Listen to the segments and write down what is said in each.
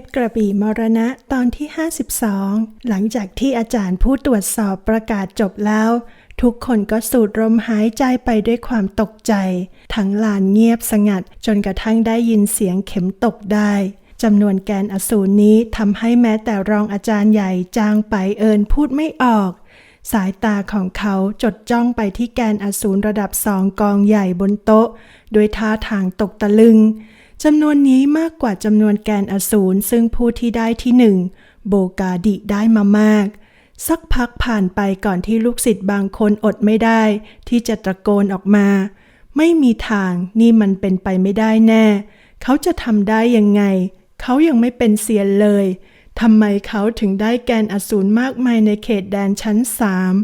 พกระบี่มรณะตอนที่ 52 หลังจากที่อาจารย์ผู้ตรวจสอบประกาศจบแล้ว ทุกคนก็สูดลมหายใจไปด้วยความตกใจ ทั้งลานเงียบสงัดจนกระทั่งได้ยินเสียงเข็มตกได้จำนวนแกนอสูรนี้ทำให้แม้แต่รองอาจารย์ใหญ่จางไปเอินพูดไม่ออก สายตาของเขาจดจ้องไปที่แกนอสูรระดับสองกองใหญ่บนโต๊ะโดยท่าทางตกตะลึง จำนวนนี้มากกว่าจำนวนแกนอสูรซึ่งผู้ที่ได้ที่หนึ่งโบกาดิได้มามาก สักพักผ่านไปก่อนที่ลูกศิษย์บางคนอดไม่ได้ ที่จะตะโกนออกมา ไม่มีทางนี่มันเป็นไปไม่ได้แน่ เขาจะทำได้ยังไง เขายังไม่เป็นเซียนเลยทำไมเขาถึงได้แกนอสูรมากมายในเขตแดนชั้นสาม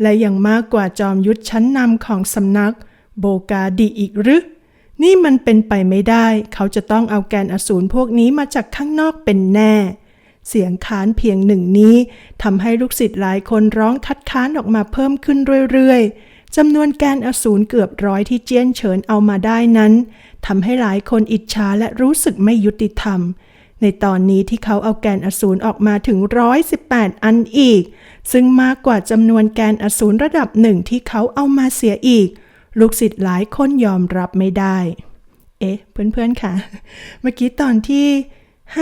และยังมากกว่าจอมยุทธชั้นนำของสำนัก โบกาดิอีกหรือ นี่มันเป็นไปไม่ได้ เขาจะต้องเอาแกนอสูรพวกนี้มาจากข้างนอกเป็นแน่ เสียงค้านเพียงหนึ่งนี้ทำให้ลูกศิษย์หลายคนร้องคัดค้านออกมาเพิ่มขึ้นเรื่อยๆจำนวนแกนอสูรเกือบร้อยที่เจี้ยนเฉินเอามาได้นั้นทำให้หลายคนอิจฉาและรู้สึกไม่ยุติธรรม ในตอนนี้ที่เขาเอาแกนอสูรออกมาถึง118อันอีก ซึ่งมากกว่าจำนวนแกนอสูรระดับหนึ่งที่เขาเอามาเสียอีก ลูกศิษย์หลายคนยอมรับไม่ได้ เอ๊ะ เพื่อนๆค่ะ เมื่อกี้ตอนที่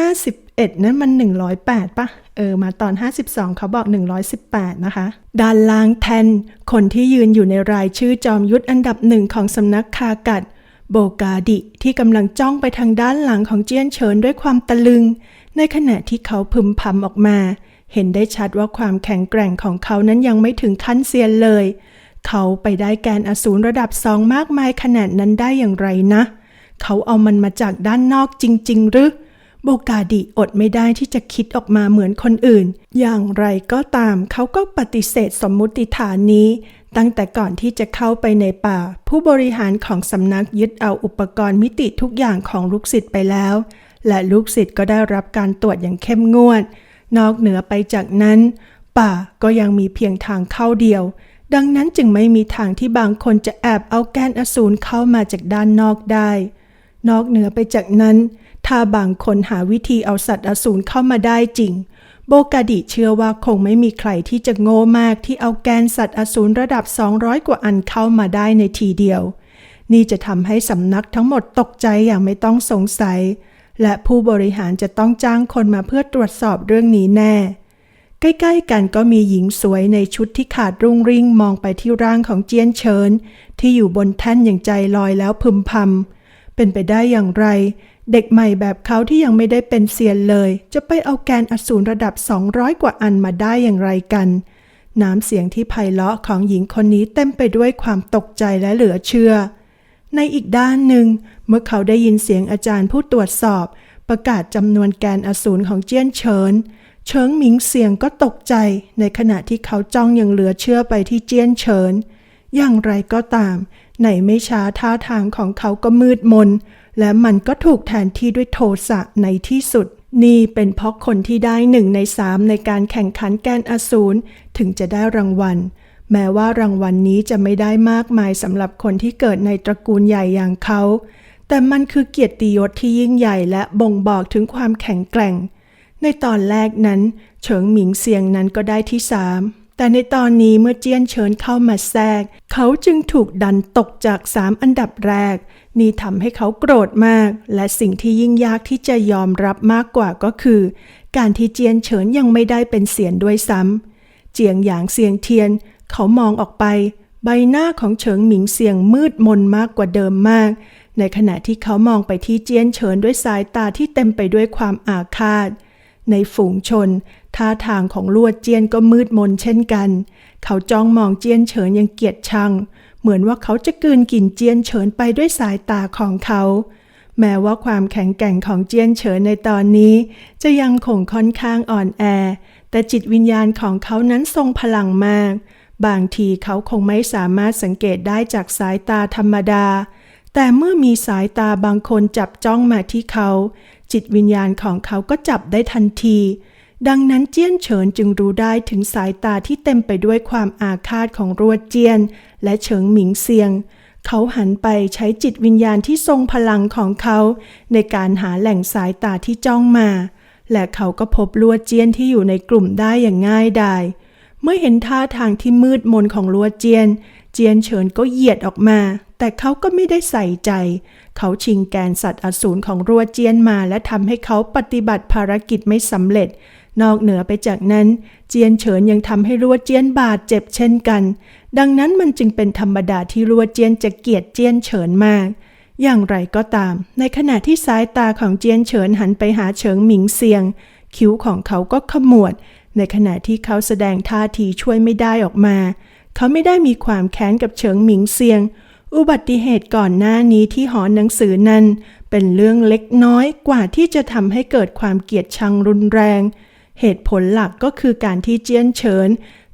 51 นั้นมัน 108ปะเออ มาตอน 52 เขาบอก 118 นะคะ ด้านล่างแทน คนที่ยืนอยู่ในรายชื่อจอมยุทธอันดับหนึ่งของสำนักคากัด โบกาดิ ที่กำลังจ้องไปทางด้านหลังของเจียนเฉินด้วยความตะลึง ในขณะที่เขาพึมพำออกมา เห็นได้ชัดว่าความแข็งแกร่งของเขานั้นยังไม่ถึงขั้นเซียนเลย เขาไปได้แกนอสูรระดับสองมากมายขนาดนั้นได้อย่างไรนะ เขาเอามันมาจากด้านนอกจริง ๆ หรือ โบกาดิอดไม่ได้ที่จะคิดออกมาเหมือนคนอื่น อย่างไรก็ตามเขาก็ปฏิเสธสมมุติฐานนี้ ตั้งแต่ก่อนที่จะเข้าไปในป่า ผู้บริหารของสำนักยึดเอาอุปกรณ์มิติทุกอย่างของลูกศิษย์ไปแล้ว และลูกศิษย์ก็ได้รับการตรวจอย่างเข้มงวด นอกเหนือไปจากนั้น ป่าก็ยังมีเพียงทางเข้าเดียว ดังนั้นจึงไม่มีทางที่บางคนจะแอบเอาแกนอสูรเข้ามาจากด้านนอกได้ นอกเหนือไปจากนั้น ถ้าบางคนหาวิธีเอาสัตว์อสูรเข้ามาได้จริง โบกาดิเชื่อว่าคงไม่มีใครที่จะโง่มากที่เอาแกนสัตว์อสูรระดับ 200 กว่าอันเข้ามาได้ในทีเดียว นี่จะทำให้สำนักทั้งหมดตกใจอย่างไม่ต้องสงสัย และผู้บริหารจะต้องจ้างคนมาเพื่อตรวจสอบเรื่องนี้แน่ ใกล้ๆกันก็มีหญิงสวยในชุดที่ขาดรุ่งริ่งมองไปที่ร่างของเจียนเฉิน ที่อยู่บนแท่นอย่างใจลอยแล้วพึมพำเป็นไปได้อย่างไร เด็กใหม่แบบเขาที่ยังไม่ได้เป็นเซียนเลย จะไปเอาแกนอสูรระดับ 200 กว่าอันมาได้อย่างไรกัน น้ำเสียงที่ไพเราะของหญิงคนนี้เต็มไปด้วยความตกใจและเหลือเชื่อ ในอีกด้านหนึ่ง เมื่อเขาได้ยินเสียงอาจารย์ผู้ตรวจสอบ ประกาศจำนวนแกนอสูรของเจียนเฉิน เฉิงหมิงเสียงก็ตกใจในขณะที่เขาจ้องอย่างเหลือเชื่อไปที่เจี้ยนเฉิน อย่างไรก็ตาม ในไม่ช้าท่าทางของเขาก็มืดมน และมันก็ถูกแทนที่ด้วยโทสะในที่สุด นี่เป็นเพราะคนที่ได้หนึ่งในสามในการแข่งขันแกนอสูรถึงจะได้รางวัล แม้ว่ารางวัลนนี้จะไม่ได้มากมายสำหรับคนที่เกิดในตระกูลใหญ่อย่างเขา แต่มันคือเกียรติยศที่ยิ่งใหญ่และบ่งบอกถึงความแข็งแกร่ง ในตอนแรกนั้น เฉิงหมิงเซียงนั้นก็ได้ที่สามแต่ในตอนนี้เมื่อเจี้ยนเฉินเข้ามาแทรก เขาจึงถูกดันตกจากสามอันดับแรก นี่ทำให้เขาโกรธมาก และสิ่งที่ยิ่งยากที่จะยอมรับมากกว่าก็คือ การที่เจียนเฉินยังไม่ได้เป็นเสียนด้วยซ้ำเจียงหยางเซียงเทียน เขามองออกไป ใบหน้าของเฉิงหมิงเซียงมืดมนมากกว่าเดิมมาก ในขณะที่เขามองไปที่เจียนเฉินด้วยสายตาที่เต็มไปด้วยความอาฆาต ในฝูงชน ท่าทางของลวดเจียนก็มืดมนเช่นกัน เขาจ้องมองเจียนเฉินอยังเกียดชัง เหมือนว่าเขาจะกลืนกินเจียนเฉินไปด้วยสายตาของเขา แม้ว่าความแข็งแกร่งของเจียนเฉินในตอนนี้ จะยังคงค่อนข้างอ่อนแอ แต่จิตวิญญาณของเขานั้นทรงพลังมาก บางทีเขาคงไม่สามารถสังเกตได้จากสายตาธรรมดา แต่เมื่อมีสายตาบางคนจับจ้องมาที่เขา จิตวิญญาณของเขาก็จับได้ทันที ดังนั้นเจี้ยนเฉินจึงรู้ได้ถึงสายตาที่เต็มไปด้วยความอาฆาตของรวเจียน และเฉิงหมิงเซียง เขาหันไปใช้จิตวิญญาณที่ทรงพลังของเขา ในการหาแหล่งสายตาที่จ้องมา และเขาก็พบลัวเจียนที่อยู่ในกลุ่มได้อย่างง่ายดายเมื่อเห็นท่าทางที่มืดมนของลัวเจียน เจียนเฉินก็เหยียดออกมา แต่เขาก็ไม่ได้ใส่ใจ เขาชิงแกนสัตว์อสูรของรัวเจียนมา และทำให้เขาปฏิบัติภารกิจไม่สำเร็จ นอกเหนือไปจากนั้น เจียนเฉินยังทำให้รัวเจียนบาดเจ็บเช่นกัน ดังนั้นมันจึงเป็นธรรมดาที่รัวเจียนจะเกลียดเจียนเฉินมาก อย่างไรก็ตาม ในขณะที่สายตาของเจียนเฉินหันไปหาเฉิงหมิงเซียง คิ้วของเขาก็ขมวด ในขณะที่เขาแสดงท่าทีช่วยไม่ได้ออกมา เขาไม่ได้มีความแค้นกับเฉิงหมิงเซียง อุบัติเหตุก่อนหน้านี้ที่หอหนังสือนั้น เป็นเรื่องเล็กน้อยกว่าที่จะทำให้เกิดความเกลียดชังรุนแรง เหตุผลหลักก็คือการที่เจียนเฉิน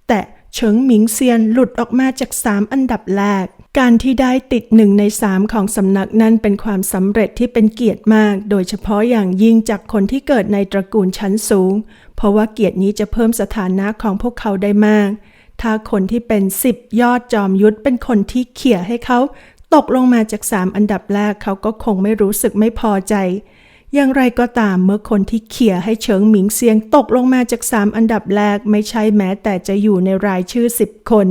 แต่เฉิงหมิงเซียนหลุดออกมาจากสามอันดับแรกการที่ได้ติดหนึ่งในสามของสำนักนั้นเป็นความสำเร็จที่เป็นเกียรติมาก โดยเฉพาะอย่างยิ่งจากคนที่เกิดในตระกูลชั้นสูง เพราะว่าเกียรตินี้จะเพิ่มสถานะของพวกเขาได้มาก ถ้าคนที่เป็นสิบยอดจอมยุทธเป็นคนที่เขี่ยให้เขา ตกลงมาจากสามอันดับแรกเขาก็คงไม่รู้สึกไม่พอใจ อย่างไรก็ตามเมื่อคนที่เขี่ยให้เฉิงหมิงเซียงตกลงมาจากสามอันดับแรกไม่ใช่แม้ แต่จะอยู่ในรายชื่อสิบคน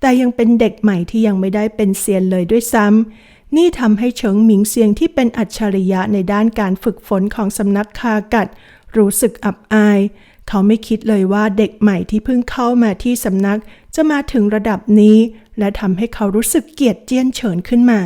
แต่ยังเป็นเด็กใหม่ที่ยังไม่ได้เป็นเซียนเลยด้วยซ้ำนี่ทำให้เฉิงหมิงเซียงที่เป็นอัจฉริยะในด้านการฝึกฝนของสำนักคากัด รู้สึกอับอาย เขาไม่คิดเลยว่าเด็กใหม่ที่เพิ่งเข้ามาที่สำนักจะมาถึงระดับนี้ และทำให้เขารู้สึกเกลียดเจียนเฉินขึ้นมา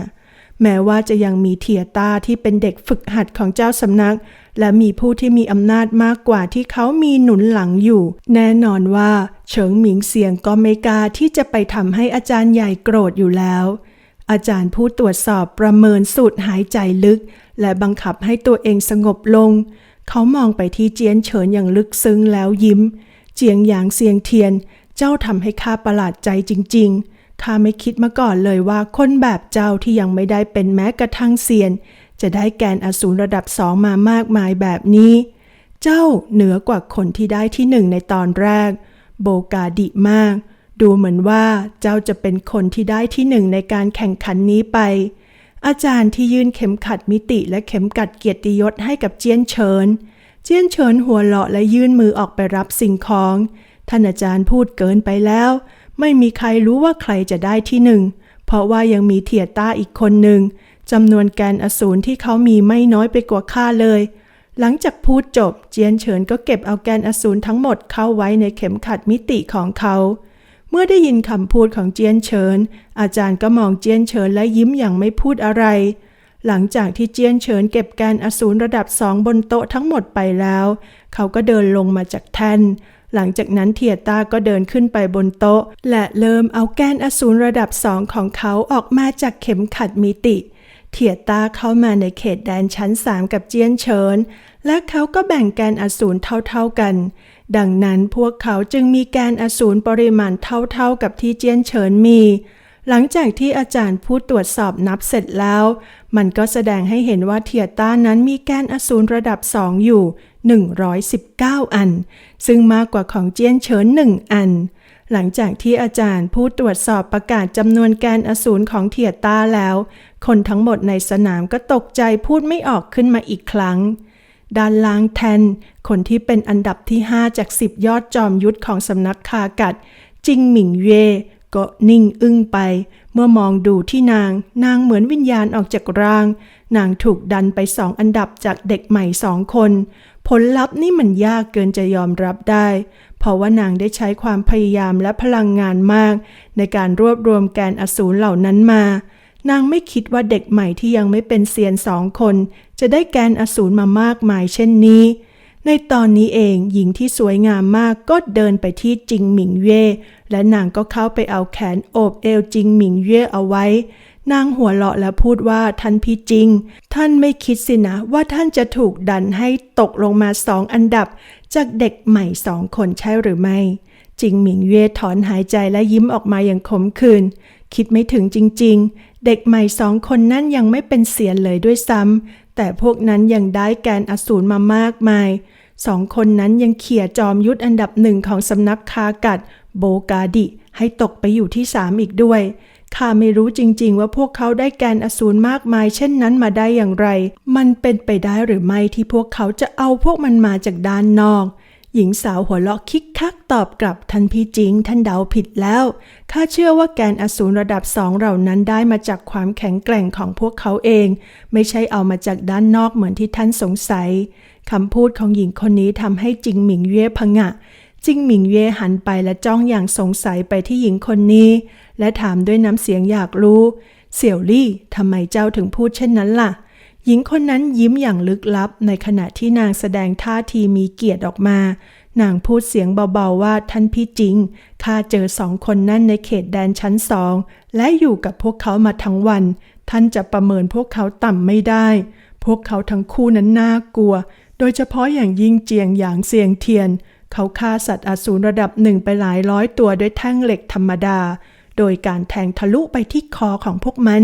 แม้ว่าจะยังมีเทียตาที่เป็นเด็กฝึกหัดของเจ้าสำนัก และมีผู้ที่มีอำนาจมากกว่าที่เขามีหนุนหลังอยู่ แน่นอนว่า เฉิงหมิงเสียงก็ไม่กล้าที่จะไปทำให้อาจารย์ใหญ่โกรธอยู่แล้วอาจารย์ผู้ตรวจสอบประเมินสูดหายใจลึก และบังคับให้ตัวเองสงบลง เขามองไปที่เจียนเฉินอย่างลึกซึ้งแล้วยิ้ม เจียงหยางเซียงเทียน เจ้าทำให้ข้าประหลาดใจจริง ๆ ข้าไม่คิดมาก่อนเลยว่าคนแบบเจ้าที่ยังไม่ได้เป็นแม้กระทั่งเซียน จะได้แกนอสูรระดับสองมามากมายแบบนี้ เจ้าเหนือกว่าคนที่ได้ที่หนึ่งในตอนแรก โบกาดิมาก ดูเหมือนว่าเจ้าจะเป็นคนที่ได้ที่หนึ่งในการแข่งขันนี้ไป อาจารย์ที่ยื่นเข็มขัดมิติและเข็มกัดเกียรติยศให้กับเจียนเฉิน เจียนเฉินหัวเราะและยื่นมือออกไปรับสิ่งของ ท่านอาจารย์พูดเกินไปแล้ว ไม่มีใครรู้ว่าใครจะได้ที่หนึ่ง เพราะว่ายังมีเทียต้าอีกคนหนึ่งจำนวนแกนอสูรที่เขามีไม่น้อยไปกว่าข้าเลย หลังจากพูดจบ เจียนเฉินก็เก็บเอาแกนอสูรทั้งหมดเข้าไว้ในเข็มขัดมิติของเขา เมื่อได้ยินคำพูดของเจียนเฉิน อาจารย์ก็มองเจียนเฉินและยิ้มอย่างไม่พูดอะไร หลังจากที่เจียนเฉินเก็บแกนอสูรระดับสองบนโต๊ะทั้งหมดไปแล้ว เขาก็เดินลงมาจากแท่น หลังจากนั้นเทียต้าก็เดินขึ้นไปบนโต๊ะ และเริ่มเอาแกนอสูรระดับสองของเขาออกมาจากเข็มขัดมิติ เทียต้าเข้ามาในเขตแดนชั้นสามกับเจียนเฉิน และเขาก็แบ่งแกนอสูรเท่าๆกัน ดังนั้นพวกเขาจึงมีแกนอสูรปริมาณเท่าๆกับที่เจียนเฉินมี หลังจากที่อาจารย์ผู้ตรวจสอบนับเสร็จแล้ว มันก็แสดงให้เห็นว่าเทียต้านั้นมีแกนอสูรระดับสองอยู่ 119 อัน ซึ่งมากกว่าของเจียนเฉินหนึ่งอัน หลังจากที่อาจารย์ผู้ตรวจสอบประกาศจำนวนแกนอสูรของเทียต้าแล้ว คนทั้งหมดในสนามก็ตกใจพูดไม่ออกขึ้นมาอีกครั้ง ด้านล่างแทน คนที่เป็นอันดับที่ 5 จาก 10 ยอดจอมยุทธของสำนักคากัด จิงหมิงเย่ก็นิ่งอึ้งไป เมื่อมองดูที่นาง นางเหมือนวิญญาณออกจากร่าง นางถูกดันไปสองอันดับจากเด็กใหม่สองคน ผลลัพธ์นี่มันยากเกินจะยอมรับได้ เพราะว่านางได้ใช้ความพยายามและพลังงานมาก ในการรวบรวมแกนอสูรเหล่านั้นมา นางไม่คิดว่าเด็กใหม่ที่ยังไม่เป็นเซียนสองคน จะได้แกนอสูรมามากมายเช่นนี้ ในตอนนี้เองหญิงที่สวยงามมากก็เดินไปที่จิงหมิงเย่และนางก็เข้าไปเอาแขนโอบเอวจิงหมิงเย่เอาไว้ นางหัวเราะและพูดว่าท่านพี่จิง ท่านไม่คิดสินะว่าท่านจะถูกดันให้ตกลงมาสองอันดับ จากเด็กใหม่สองคนใช่หรือไม่จิงหมิงเย่ถอนหายใจและยิ้มออกมาอย่างขมขื่นคิดไม่ถึงจริง ๆ เด็กใหม่สองคนนั้นยังไม่เป็นเสียนเลยด้วยซ้ำ แต่พวกนั้นยังได้แกนอสูรมามากมายสองคนนั้นยังเขี่ยจอมยุทธอันดับหนึ่งของสำนักคากัด โบกาดิ ให้ตกไปอยู่ที่สามอีกด้วยข้าไม่รู้จริงๆว่าพวกเขาได้แกนอสูรมากมาย เช่นนั้นมาได้อย่างไร มันเป็นไปได้หรือไม่ที่พวกเขาจะเอาพวกมันมาจากด้านนอก หญิงสาวหัวเราะคิกคักตอบกลับทันพี่จิงท่านเดาผิดแล้ว ข้าเชื่อว่าแกนอสูรระดับสองเหล่านั้นได้มาจากความแข็งแกร่งของพวกเขาเอง ไม่ใช่เอามาจากด้านนอกเหมือนที่ท่านสงสัยคำพูดของหญิงคนนี้ทำให้จิงหมิงเย่ผงะ จิงหมิงเย่หันไปและจ้องอย่างสงสัยไปที่หญิงคนนี้ และถามด้วยน้ำเสียงอยากรู้ เสี่ยวลี่ทำไมเจ้าถึงพูดเช่นนั้นล่ะ หญิงคนนั้นยิ้มอย่างลึกลับ ในขณะที่นางแสดงท่าทีมีเกียรติออกมา นางพูดเสียงเบาๆว่าท่านพี่จิง ข้าเจอสองคนนั่นในเขตแดนชั้นสอง และอยู่กับพวกเขามาทั้งวัน ท่านจะประเมินพวกเขาต่ำไม่ได้ พวกเขาทั้งคู่นั้นน่ากลัว โดยเฉพาะอย่างยิ่งเจียงหยางเซียงเทียน เขาฆ่าสัตว์อสูรระดับหนึ่งไปหลายร้อยตัวด้วยแท่งเหล็กธรรมดา โดยการแทงทะลุไปที่คอของพวกมัน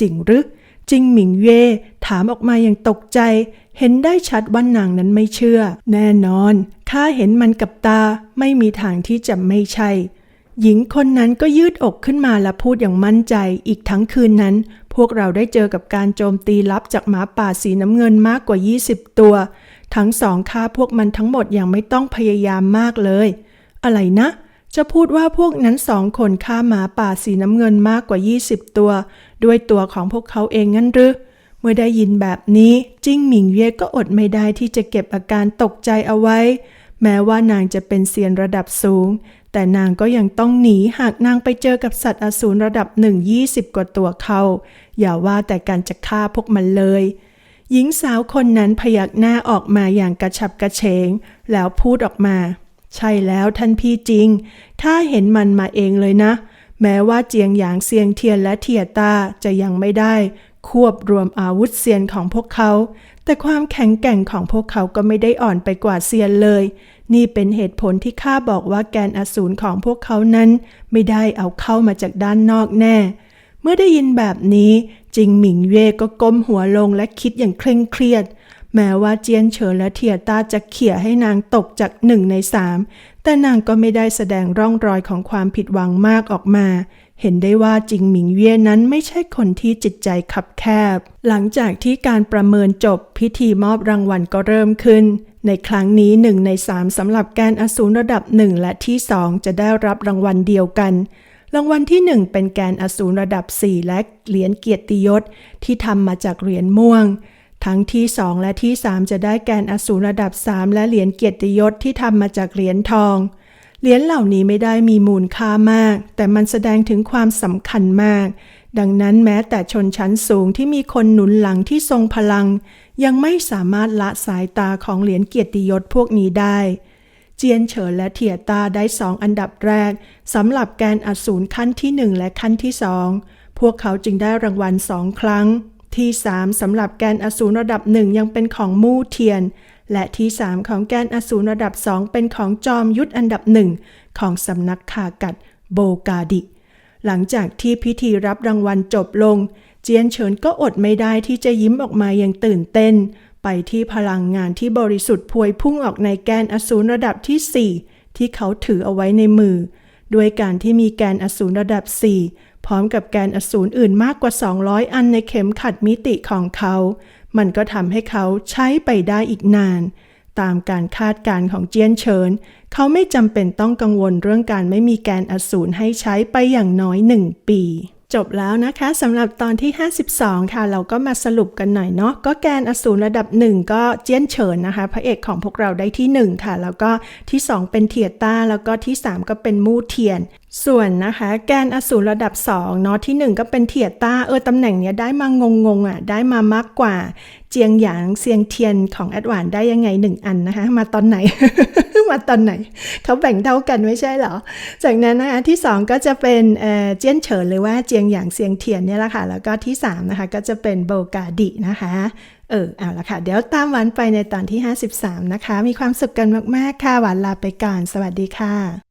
จริงหรือ จิงหมิงเย่ถามออกมาอย่างตกใจ เห็นได้ชัดว่านางนั้นไม่เชื่อ แน่นอนข้าเห็นมันกับตาไม่มีทางที่จะไม่ใช่ หญิงคนนั้นก็ยืดอกขึ้นมาและพูดอย่างมั่นใจ อีกทั้งคืนนั้น พวกเราได้เจอกับการโจมตีลับจากหมาป่าสีน้ำเงินมากกว่า 20 ตัว ทั้งสองฆ่าพวกมันทั้งหมดอย่างไม่ต้องพยายามมากเลย อะไรนะ จะพูดว่าพวกนั้นสองคนฆ่าหมาป่าสีน้ำเงินมากกว่า 20 ตัว ด้วยตัวของพวกเขาเองงั้นหรือเมื่อได้ยินแบบนี้จิ้งหมิงเย่ก็อดไม่ได้ที่จะเก็บอาการตกใจเอาไว้ แม้ว่านางจะเป็นเซียนระดับสูง แต่นางก็ยังต้องหนีหากนางไปเจอกับสัตว์อสูรระดับหนึ่งยี่สิบกว่าตัวเขาอย่าว่าแต่การจะฆ่าพวกมันเลย หญิงสาวคนนั้นพยักหน้าออกมาอย่างกระฉับกระเฉง แล้วพูดออกมา ใช่แล้วท่านพี่จริงข้าเห็นมันมาเองเลยนะ แม้ว่าเจียงหยางเซียงเทียนและเทียต้าจะยังไม่ได้ ควบรวมอาวุธเซียนของพวกเขา แต่ความแข็งแกร่งของพวกเขาก็ไม่ได้อ่อนไปกว่าเซียนเลย นี่เป็นเหตุผลที่ข้าบอกว่าแกนอสูรของพวกเขานั้น ไม่ได้เอาเข้ามาจากด้านนอกแน่ เมื่อได้ยินแบบนี้จิงหมิงเย่ก็ก้มหัวลงและคิดอย่างเคร่งเครียด แม้ว่าเจียนเฉินและเทียต้าจะเขี่ยให้นางตกจากหนึ่งในสามแต่นางก็ไม่ได้แสดงร่องรอยของความผิดหวังมากออกมา เห็นได้ว่าจิงหมิงเย่นั้นไม่ใช่คนที่จิตใจขับแคบ หลังจากที่การประเมินจบพิธีมอบรางวัลก็เริ่มขึ้น ในครั้งนี้หนึ่งในสามสำหรับแกนอสูรระดับหนึ่งและที่สองจะได้รับรางวัลเดียวกันรางวัลที่ 1 เป็นแกนอสูรระดับ 4 และเหรียญเกียรติยศที่ทำมาจากเหรียญม่วง ทั้งที่ 2 และที่ 3 จะได้แกนอสูรระดับ 3 และเหรียญเกียรติยศที่ทำมาจากเหรียญทอง เหรียญเหล่านี้ไม่ได้มีมูลค่ามาก แต่มันแสดงถึงความสำคัญมาก ดังนั้นแม้แต่ชนชั้นสูงที่มีคนหนุนหลังที่ทรงพลัง ยังไม่สามารถละสายตาของเหรียญเกียรติยศพวกนี้ได้ เจียนเฉินและเทียตาได้สองอันดับแรกสำหรับแกนอสูรขั้นที่หนึ่งและขั้นที่สองพวกเขาจึงได้รางวัลสองครั้ง ที่สามสำหรับแกนอสูรระดับหนึ่งยังเป็นของมู่เทียน และที่สามของแกนอสูรระดับสองเป็นของจอมยุทธอันดับหนึ่งของสำนักขากัดโบกาดิ หลังจากที่พิธีรับรางวัลจบลง เจียนเฉินก็อดไม่ได้ที่จะยิ้มออกมาอย่างตื่นเต้น ไปที่พลังงานที่บริสุทธิ์พวยพุ่งออกในแกนอสูรระดับที่ 4 ที่เขาถือเอาไว้ในมือ ด้วยการที่มีแกนอสูรระดับ 4 พร้อมกับแกนอสูรอื่นมากกว่า 200 อันในเข็มขัดมิติของเขา มันก็ทำให้เขาใช้ไปได้อีกนาน ตามการคาดการณ์ของเจียนเฉิน เขาไม่จำเป็นต้องกังวลเรื่องการไม่มีแกนอสูรให้ใช้ไปอย่างน้อยหนึ่งปีจบแล้วนะคะสำหรับตอนที่ 52 ค่ะ เราก็มาสรุปกันหน่อยเนาะก็แกนอสูรระดับ 1 ก็เจี้ยนเฉินนะคะ พระเอกของพวกเราได้ที่ 1 ค่ะ แล้วก็ที่ 2 เป็นเทียต้า แล้วก็ที่ 3 ก็เป็นมู่เทียน ส่วนนะคะ แกนอสูรระดับ2เนาะที่ 1 ก็เป็นเทียต้าเออตำแหน่งเนี้ยได้มางงงๆอะได้มามากกว่า เจียงหยางเซียงเทียนของแอดวานได้ยังไง 1 อันนะคะ มาตอนไหน มาตอนไหน เขาแบ่งเท่ากันไม่ใช่เหรอ จากนั้นนะคะที่ 2 ก็จะเป็นเออเจียนเฉินหรือว่าเจียงหยางเซียงเทียนเนี่ยแหละค่ะแล้วก็ที่3นะคะก็จะเป็นโบกาดินะคะเออเอาละค่ะ เดี๋ยวตามหวานไปในตอนที่ 53 นะคะ มีความสุขกันมาก ๆ ค่ะ หวานลาไปก่อน สวัสดีค่ะ